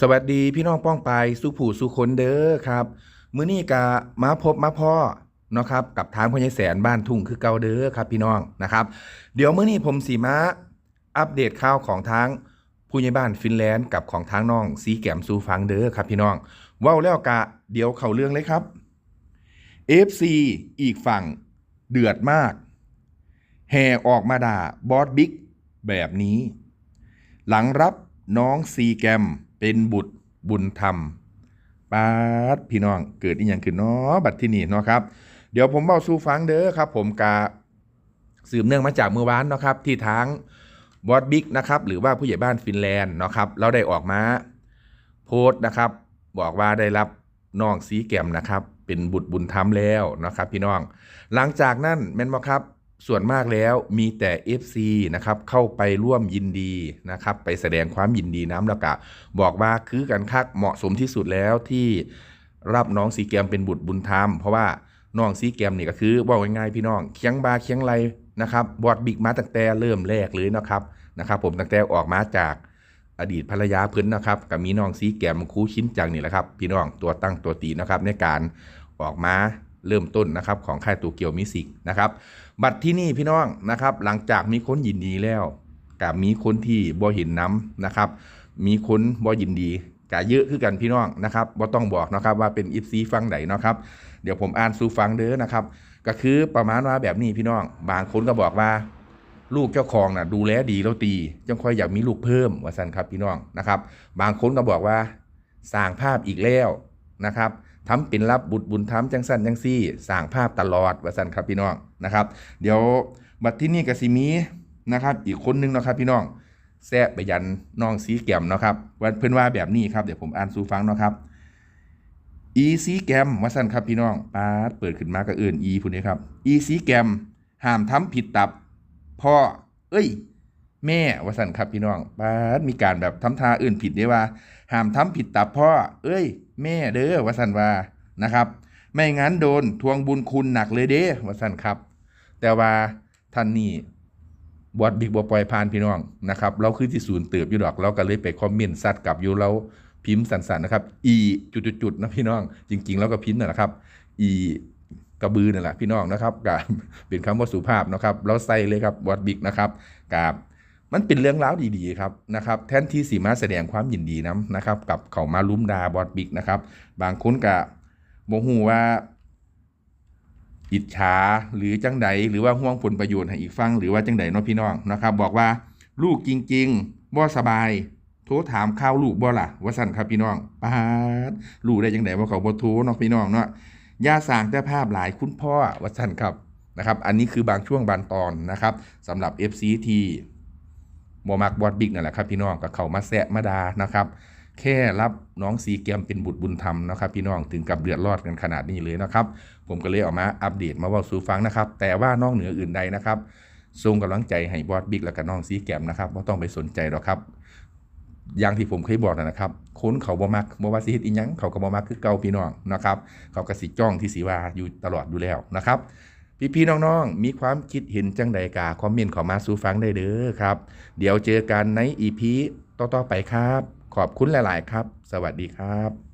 สวัสดีพี่น้องป้องไปสุผู้สุคนเด้อครับ มื้อนี้กะมาพบมาพ่อเนาะครับกับทางพ่อใหญ่แสนบ้านทุ่งคือเก่าเด้อครับพี่น้องนะครับ เดี๋ยวมื้อนี้ผมสีมาอัปเดตข่าวของทางผู้ใหญ่บ้านฟินแลนด์กับของทางน้องสีแก้มสูฟังเด้อครับพี่น้องว้าแล้วกะเดี๋ยวเข้าเรื่องเลยครับ FC อีกฝั่งเดือดมาก แห่ออกมาด่าบอสบิ๊กแบบนี้ หลังรับน้องซีแกม เป็นบุตรบุญธรรมปาดพี่น้องเกิดอีหยังขึ้นเนาะบัดที่นี่เนาะครับ เดี๋ยวผมเบาสู่ฟังเด้อครับ ผมกาสืบเนื่องมาจากเมื่อวานเนาะครับ ที่ทางบอสบิ๊กนะครับหรือว่าผู้ใหญ่บ้านฟินแลนด์เนาะครับเราได้ออกมาโพสต์นะครับ บอกว่าได้รับน้องซีแกมนะครับ เป็นบุตรบุญธรรมแล้วนะครับ พี่น้อง หลังจากนั้นแม่นบ่ครับ ส่วนมากแล้วมีแต่ FC นะครับเข้าไปร่วมยินดีนะครับไปแสดงความยินดีน้ำล้วก็บอกว่าคือกันคักเหมาะสมที่สุดแล้วที่รับน้องสีแกมเป็นบุตรบุญธรรม เพราะว่าน้องสีแกมนี่ก็คือบอกง่ายๆพี่น้องเคียงบาเคียงไรนะครับบอดบิ๊กมาตั้งแต่เริ่มแรกเลยนะครับนะครับ ผมตั้งแต่ออกมาจากอดีตภรรยาเพิ่นนะครับกับมีน้องสีแกมคู่ชิ้นจังนี่แหละครับ พี่น้องตัวตั้งตัวตีนะครับในการออกมา เริ่มต้นนะครับของค่ายตัวเกียวมิสิกนะครับบัตรที่นี่พี่น้องนะครับหลังจากมีคนยินดีแล้วกับมีคนที่บ่เห็นน้ำนะครับ มีคนบ่ยินดีกะเยอะขึ้นกันพี่น้องนะครับบ่ต้องบอกนะครับว่าเป็นอิฟซีฟังไหนเนาะครับเดี๋ยวผมอ่านสู่ฟังเด้อนะครับ ก็คือประมาณว่าแบบนี้พี่น้อง บางคนก็บอกว่า ลูกเจ้าของน่ะดูแลดีแล้วตีจังค่อยอยากมีลูกเพิ่มว่าสันครับพี่น้องนะครับ บางคนก็บอกว่าสร้างภาพอีกแล้วนะครับ ทำเป็นรับบุตรบุญธรรมจังสั้นจังซี่สร้างภาพตลอดว่าสันครับพี่น้องนะครับ เดี๋ยวบัดที่นี่กับสิมีนะครับอีกคนนึงนะครับพี่น้องแซะไปยันน้องสีแกมนะครับว่าเพิ่นว่าแบบนี้ครับเดี๋ยวผมอ่านสู่ฟังนะครับอีซีแกมว่าสั่นครับพี่น้องปาดเปิดขึ้นมาก็เอื่นอีพูดนี้ครับอีซีแกมห้ามทำผิดตับพ่อเอ้ย แม่ว่าสั่นครับพี่น้องปาดมีการแบบทำทาอื่นผิดได้ว่าห้ามทำผิดตับพ่อเอ้ย แม่เด้อวสันว่านะครับ ไม่งั้นโดนทวงบุญคุณหนักเลยเด้วสันครับ แต่ว่าท่านนี่บอดบิ๊กบอปล่อยผ่านพี่น้องนะครับ เราคือที่ศูนย์เติบอยู่ดอกเราก็เลยไปคอมเมนต์ซัดกลับอยู่เราพิมพ์สันๆนะครับ e จุดๆนะพี่น้อง จริง ๆ แล้วก็พิมพ์นั่นะครับ e กระบือนั่นแหละพี่น้องนะครับกับเป็นคำว่าสุภาพนะครับ เราใส่เลยครับบอดบิ๊กนะครับกับ มันเป็นเรื่องราวดีๆครับนะครับแทนที่สีมาแสดงความยินดีน้ำนะครับ กับเขามาลุ้มดาบอดบิ๊กนะครับ บางคนกับโมหูว่า อิจฉาหรือจังใดหรือว่าห่วงผลประโยชน์ให้อีกฟังหรือว่าจังใดเนาะพี่น้องนะครับ บอกว่าลูกจริงๆบ่สบายโทรถามข่าวลูกบ่ล่ะว่าสั่นครับพี่น้องป้าลูกได้จังใดว่าเขาบ่โทรเนาะพี่น้องเนาะย่าสร้างแต่ภาพหลายคุณพ่อว่าสั่นครับนะครับ อันนี้คือบางช่วงบางตอนนะครับสำหรับ FC ที่ บ่มักบอดบิ๊กนั่นแหละครับพี่น้องก็เข้ามาแซะมาดานะครับแค่รับน้องสีเกมเป็นบุตรบุญธรรมนะครับพี่น้องถึงกับเดือดรอดกันขนาดนี้เลยนะครับ ผมก็เลยออกมาอัปเดตมาว่าสู่ฟังนะครับ แต่ว่านอกเหนืออื่นใดนะครับส่งกำลังใจให้บอสบิ๊กและก็น้องสีแกมนะครับว่าต้องไปสนใจหรอกครับ อย่างที่ผมเคยบอกนะนะครับคนเขาบ่มักบ่ว่าสิเฮ็ดอีหยังเขาก็บ่มักคือเก่าพี่น้องนะครับ เขาก็สิจ้องที่สิว่าอยู่ตลอดอยู่แล้วนะครับ พี่ๆน้องๆ มีความคิดเห็นจังใดกาคอมเมนต์เข้ามาสู่ฟังได้เด้อครับ เดี๋ยวเจอกันในอีพีต่อๆไปครับ ขอบคุณหลาย ๆ ครับ สวัสดีครับ